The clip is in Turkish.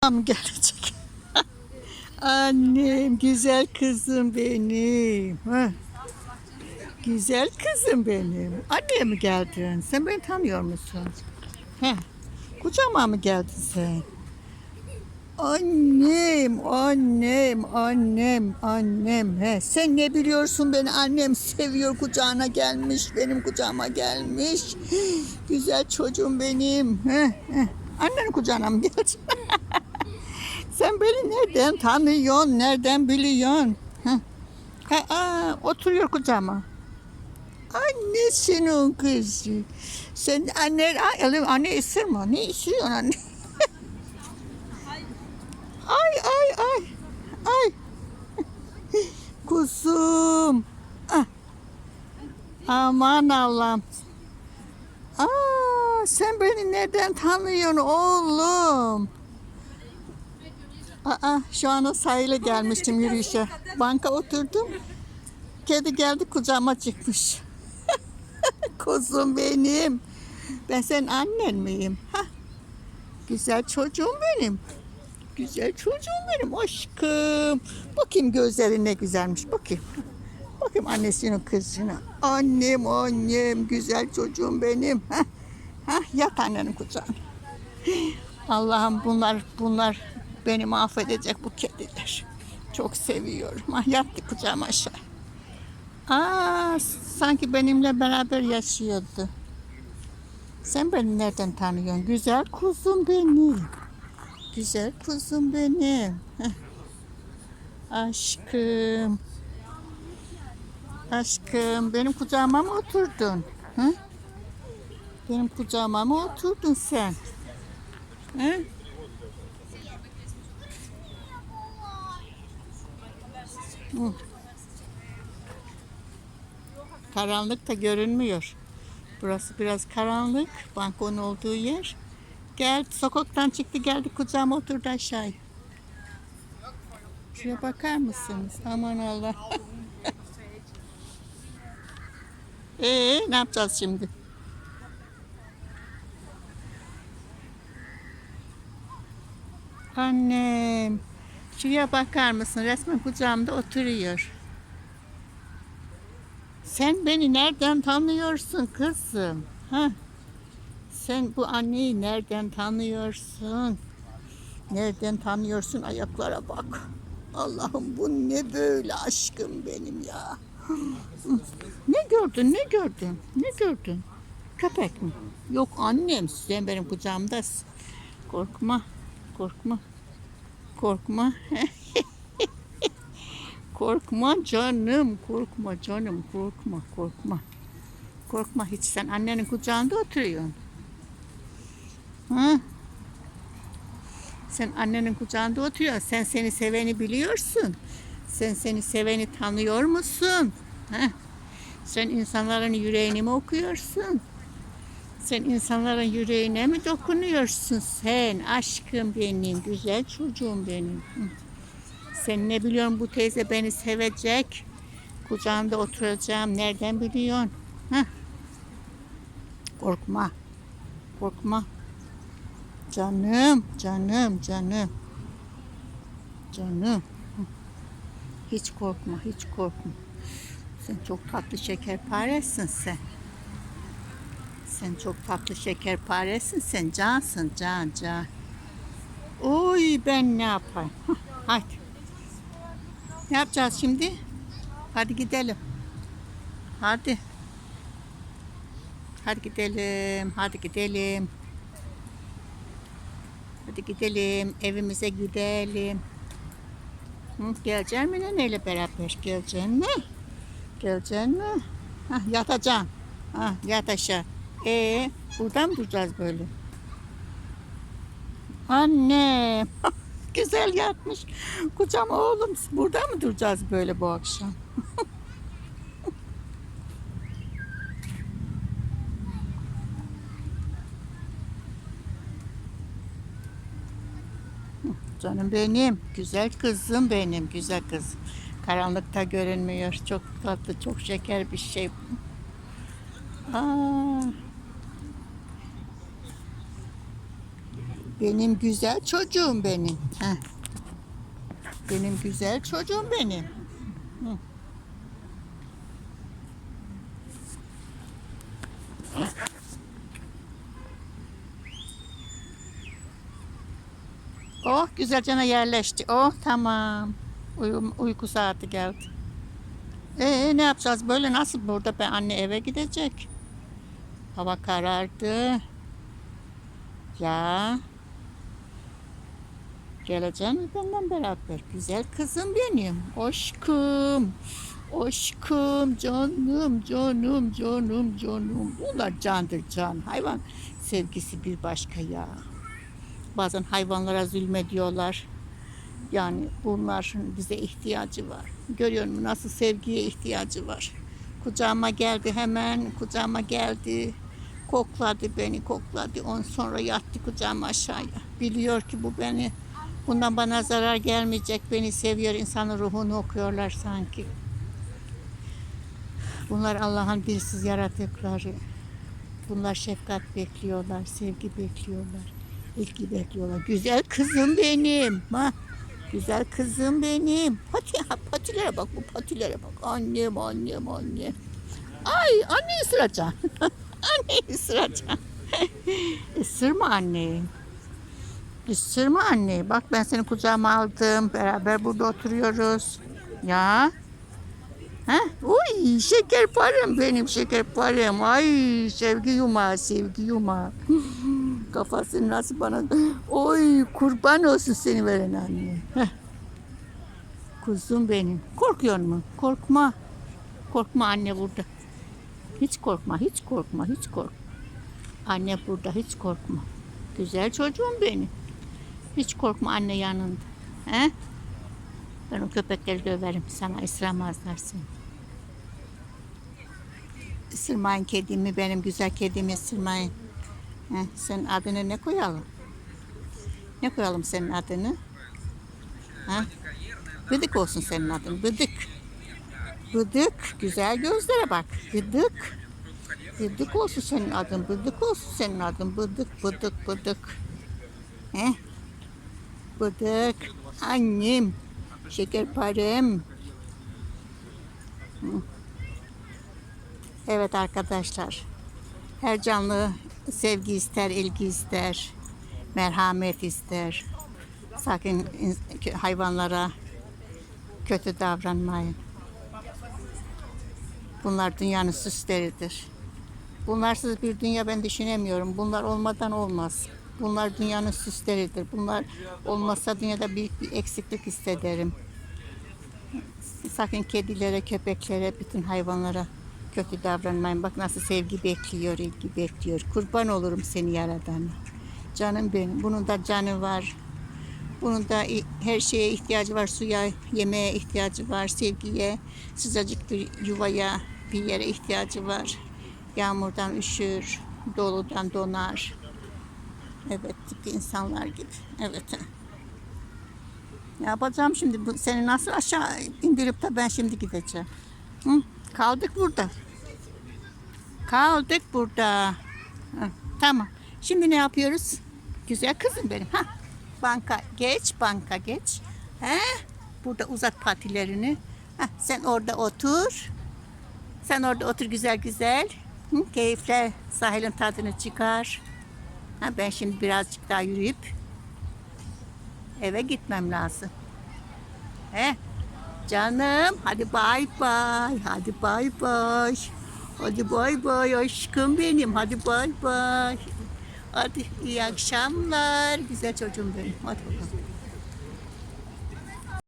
Tam gelecek. Annem, güzel kızım benim. Ha. Güzel kızım benim. Anneye mi geldin? Sen beni tanıyor musun? He. Kucağıma mı geldin sen? Annem, annem, annem, annem. He. Sen ne biliyorsun beni? Annem seviyor kucağına gelmiş. Benim kucağıma gelmiş. Güzel çocuğum benim. He. He. Annenin kucağına mı geldin? Sen beni nereden tanıyorsun? Nereden biliyorsun? Ha, aa, oturuyor kucağıma. Annesinin kızı. Sen anne, ay, anne ısırma. Ne ısırıyorsun anne? ay ay ay. Ay. Kuzum. Ah. Aman Allah'ım. Aa, sen beni nereden tanıyorsun oğlum? Aa, şu anda sahile gelmiştim yürüyüşe. Banka oturdum. Kedi geldi kucağıma çıkmış. Kuzum benim. Ben senin annen miyim? Hah. Güzel çocuğum benim. Güzel çocuğum benim aşkım. Bakayım gözleri ne güzelmiş. Bakayım. Bakayım annesinin kızına. Annem annem güzel çocuğum benim. Hah. Hah, yat annenin kucağına. Allah'ım bunlar bunlar beni mahvedecek bu kediler. Çok seviyorum. Ah yattı kucağıma aşağı. Aa, sanki benimle beraber yaşıyordu. Sen beni nereden tanıyorsun? Güzel kuzum benim. Güzel kuzum benim. Aşkım. Aşkım benim kucağıma mı oturdun? Hı? Benim kucağıma mı oturdun sen? Hı? Hı. Karanlık da görünmüyor. Burası biraz karanlık. Bankonun olduğu yer. Gel sokaktan çıktı geldi kucağıma oturdu aşağıya. Şuraya bakar mısınız? Aman Allah. Ee, ne yapacağız şimdi? Annem. Şuraya bakar mısın? Resmen kucağımda oturuyor. Sen beni nereden tanıyorsun kızım? Ha? Sen bu anneyi nereden tanıyorsun? Nereden tanıyorsun? Ayaklara bak. Allah'ım bu ne böyle aşkım benim ya. Ne gördün? Ne gördün? Ne gördün? Köpek mi? Yok annem. Sen benim kucağımdasın. Korkma. Korkma. Korkma. korkma canım. Korkma canım. Korkma. Korkma. Korkma hiç sen annenin kucağında oturuyorsun. Ha? Sen annenin kucağında oturuyorsun. Sen seni seveni biliyorsun. Sen seni seveni tanıyor musun? Ha? Sen insanların yüreğini mi okuyorsun? Sen insanların yüreğine mi dokunuyorsun sen? Aşkım benim, güzel çocuğum benim. Sen ne biliyorsun bu teyze beni sevecek. Kucağında oturacağım. Nereden biliyorsun? Hah. Korkma. Korkma. Canım, canım, canım. Canım. Hiç korkma, hiç korkma. Sen çok tatlı şekerparesin sen. Sen çok tatlı şekerparesin sen. Cansın, can, can. Oy ben ne yapayım? Hadi. Ne yapacağız şimdi? Hadi gidelim. Hadi. Hadi gidelim. Hadi gidelim. Hadi gidelim. Evimize gidelim. Hı, geleceksin mi neneyle beraber? Geleceksin mi? Geleceksin mi? Hah, yatacaksın. Hah, yat aşağı. Ee, buradan mı duracağız böyle? Anne. Güzel yatmış. Kucağıma oğlum burada mı duracağız böyle bu akşam? Canım benim, güzel kızım benim, güzel kızım. Karanlıkta görünmüyor. Çok tatlı, çok şeker bir şey. Aa, Benim güzel çocuğum benim. Heh. Benim güzel çocuğum benim. Hı. Oh güzelce yerleşti. Oh tamam. Uyum, uyku saati geldi. Ee ne yapacağız böyle nasıl burada ben anne eve gidecek. Hava karardı. Ya. Geleceksin mi benden beraber? Güzel kızım benim. Aşkım. Aşkım, canım, canım, canım, canım. Bunlar candır can. Hayvan sevgisi bir başka ya. Bazen hayvanlara zulmediyorlar. Yani bunların bize ihtiyacı var. Görüyor musun nasıl sevgiye ihtiyacı var. Kucağıma geldi hemen, kucağıma geldi. Kokladı beni, kokladı. On sonra yattı kucağıma aşağıya. Biliyor ki bu beni, bundan bana zarar gelmeyecek. Beni seviyor, insanın ruhunu okuyorlar sanki. Bunlar Allah'ın dilsiz yaratıkları. Bunlar şefkat bekliyorlar, sevgi bekliyorlar, ilgi bekliyorlar. Güzel kızım benim. Ha? Güzel kızım benim. Pati, ha, patilere bak bu patilere bak. Annem, annem, annem. Ay anne ısıracaksın. anne ısıracaksın. Isırma anneyi. Isırma anneyi. Bak ben seni kucağıma aldım. Beraber burada oturuyoruz. Ya. Ha? Uy şekerparem benim şekerparem. Ay sevgi yumağı sevgi yumağı. Kafası nasıl bana. Oy kurban olsun seni veren anne. Kuzum benim. Korkuyor mu? Korkma. Korkma anne burada. Hiç korkma, hiç korkma, hiç korkma. Anne burada, hiç korkma. Güzel çocuğum benim. Hiç korkma anne yanında. He? Ben o köpekleri döverim. Sana ısıramazlar seni. Isırmayın kedimi, benim güzel kedimi ısırmayın. Heh, senin adını ne koyalım? Ne koyalım senin adını? Ha? Bıdık olsun senin adın, bıdık. Bıdık, güzel gözlere bak. Bıdık. Bıdık olsun senin adın, bıdık olsun senin adın. Bıdık, bıdık, bıdık. He? Bıdık. Annem. Şekerparem. Evet arkadaşlar. Her canlı sevgi ister, ilgi ister, merhamet ister. Sakın hayvanlara kötü davranmayın. Bunlar dünyanın süsleridir. Bunlarsız bir dünya ben düşünemiyorum. Bunlar olmadan olmaz. Bunlar dünyanın süsleridir. Bunlar olmazsa dünyada büyük bir eksiklik hissederim. Sakın kedilere, köpeklere, bütün hayvanlara kötü davranmayın. Bak nasıl sevgi bekliyor, ilgi bekliyor. Kurban olurum seni yaradan. Canım benim. Bunun da canı var. Bunun da her şeye ihtiyacı var. Suya, yemeğe ihtiyacı var. Sevgiye, sıcacık bir yuvaya, bir yere ihtiyacı var. Yağmurdan üşür, doludan donar. Evet, tıpkı insanlar gibi. Evet. Ne yapacağım şimdi? Bu, seni nasıl aşağı indirip de ben şimdi gideceğim? Hı? Kaldık burada. Kaldık burada. Hı, tamam. Şimdi ne yapıyoruz? Güzel kızım benim. Ha. Banka geç, banka geç. He? Burada uzat patilerini. Ha, sen orada otur. Sen orada otur güzel güzel. Hı, keyifle sahilin tadını çıkar. Ha, ben şimdi birazcık daha yürüyüp eve gitmem lazım. He? Canım hadi bay bay. Hadi bay bay. Hadi bay bay aşkım benim. Hadi bay bay. Hadi iyi akşamlar. Güzel çocuğum benim. Hadi bakalım.